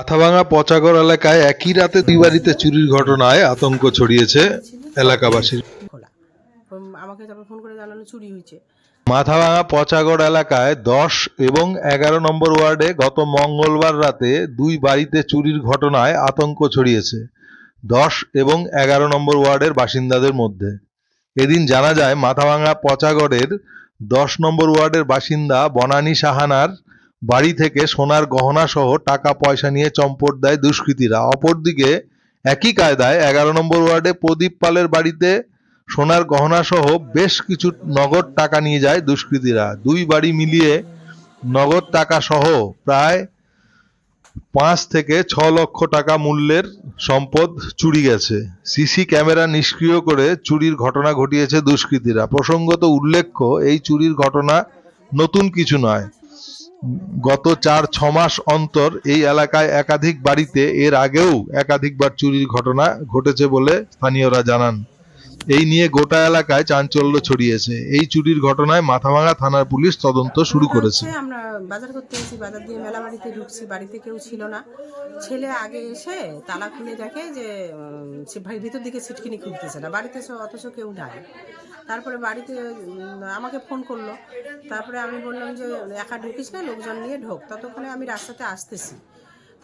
মাথাভাঙা পচাগড় এলাকায় একই রাতে দুই বাড়িতে চুরির ঘটনায় আতঙ্ক ছড়িয়েছে এলাকাবাসীর খোলা। আমাকে তারপর ফোন করে জানালো চুরি হয়েছে। মাথাভাঙা পচাগড় এলাকায় দশ এবং এগারো নম্বর ওয়ার্ডে গত মঙ্গলবার রাতে দুই বাড়িতে চুরির ঘটনায় আতঙ্ক ছড়িয়েছে। দশ এবং এগারো নম্বর ওয়ার্ডের বাসিন্দাদের মধ্যে। এদিন জানা যায় মাথাভাঙা পচাগড়ের দশ নম্বর ওয়ার্ডের বাসিন্দা বনানী সাহানার বাড়ি থেকে সোনার গহনা সহ টাকা পয়সা নিয়ে চম্পট দেয় দুষ্কৃতীরা। অপরদিকে একই কায়দায় এগারো নম্বর ওয়ার্ডে প্রদীপ পালের বাড়িতে সোনার গহনা সহ বেশ কিছু নগদ টাকা নিয়ে যায় দুষ্কৃতীরা। দুই বাড়ি মিলিয়ে নগদ টাকা সহ প্রায় পাঁচ থেকে ছ লক্ষ টাকা মূল্যের সম্পদ চুরি গেছে। সিসি ক্যামেরা নিষ্ক্রিয় করে চুরির ঘটনা ঘটিয়েছে দুষ্কৃতীরা। প্রসঙ্গত উল্লেখ্য, এই চুরির ঘটনা নতুন কিছু নয়। গত চার, ছ মাস অন্তর এই এলাকায় একাধিক বাড়িতে, এর আগেও একাধিকবার চুরির ঘটনা ঘটেছে বলে স্থানীয়রা জানান। এই নিয়ে গোটা এলাকায় চাঞ্চল্য ছড়িয়েছে। এই চুরির ঘটনায় মাথাভাঙা থানার পুলিশ তদন্ত শুরু করেছে। আমরা বাজার করতে এসেছি বাজার দিয়ে মেলা বাড়িতে ঢুকছি বাড়িতে কেউ ছিল না। ছেলে আগে এসে তালা খুলে দেখে যে ভাই ভিতর দিকে ছিটকিনি খুলতেছে না বাড়িতে অথচ কেউ নাই। তারপরে বাড়িতে আমাকে ফোন করল। তারপরে আমি বললাম যে একা ঢুকিস না লোকজন নিয়ে ঢোক। ততক্ষণে আমি রাস্তাতে আসতেছি।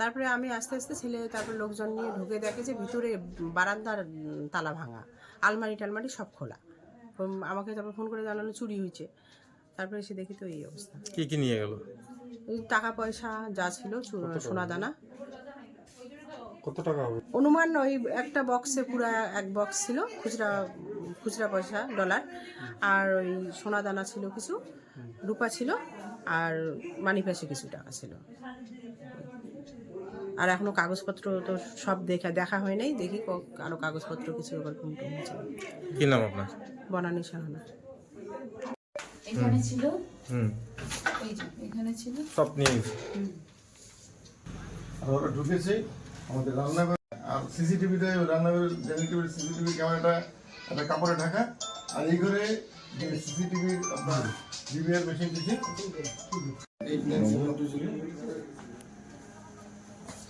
তারপরে আমি আস্তে আস্তে ছেলে তারপরে লোকজন নিয়ে ঢুকে দেখে যে ভিতরে বারান্দার তালা ভাঙা। আলমারি টালমারি সব খোলা। আমাকে তারপর ফোন করে জানালো চুরি হয়েছে। তারপরে এসে দেখি তো এই অবস্থা। কি কি নিয়ে গেল? টাকা পয়সা যা ছিল সোনা দানা। কত টাকা হবে? অনুমান ওই একটা বক্সে পুরো এক বক্স ছিল খুচরা খুচরা পয়সা ডলার আর ওই সোনা দানা ছিল কিছু রূপা ছিল আর মানি কিছু টাকা ছিল। আর এখনও কাগজপত্র তো সব দেখা দেখা হয় নাই দেখি আরও কাগজপত্র কিছু এবার হয়েছে। কি নাম আপনার? বনানী সাহানা। এখানে ছিল? হুম। এই যে এখানে ছিল? সব নিয়ে ওরা ঢুকেছে আমাদের রান্নাঘর। আর সিসিটিভিতে রান্নাঘরের জেনারেটিভের সিসিটিভি ক্যামেরাটা একটা কাপড়ে ঢাকা। আর এই ঘরে যে সিসিটিভি আপনার জিবিআর মেশিন দিচ্ছে eight nine seven two zero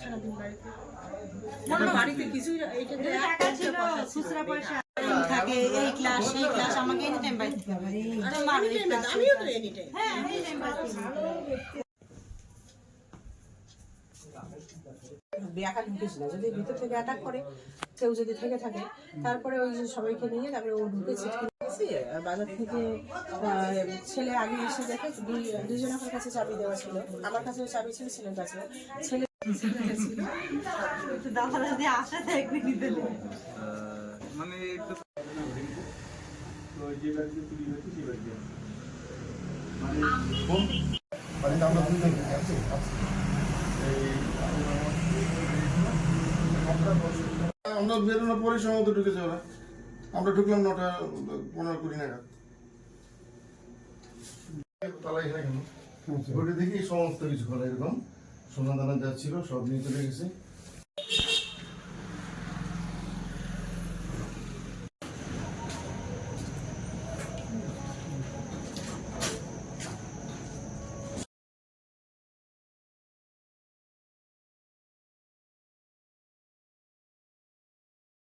সারাদিন বাড়িতে। আমার বাড়িতে কিছুই না, এইটাতে এক কৌটা পয়সা থাকে এই ক্লাস সেই ক্লাস আমাকে এনি টাইম বাইতে হবে। আরে anytime আমিও তো এনি টাইম একা ঢুকিস না। যদি ভিতর থেকে অ্যাটাক করে কেউ যদি থেকে থাকে তারপরে ওই যে সবাইকে নিয়ে তারপরে ও ঢুকে ছিটকে নিয়েছি আর বাজার থেকে ছেলে আগে এসে দেখে দুই দুজনের কাছে চাবি দেওয়া ছিল। আমার কাছেও চাবি ছিল ছেলের কাছে ছেলে আমরা বেরোনোর পরে সম্ভবত ঢুকেছে ওরা। আমরা ঢুকলাম নটা পনেরো কুড়ি নাগাদ। তালা এখানে কেন? দেখি সমস্ত কিছু খোলা এরকম। সোনা দানা যা ছিল সব নিয়ে চলে গেছে।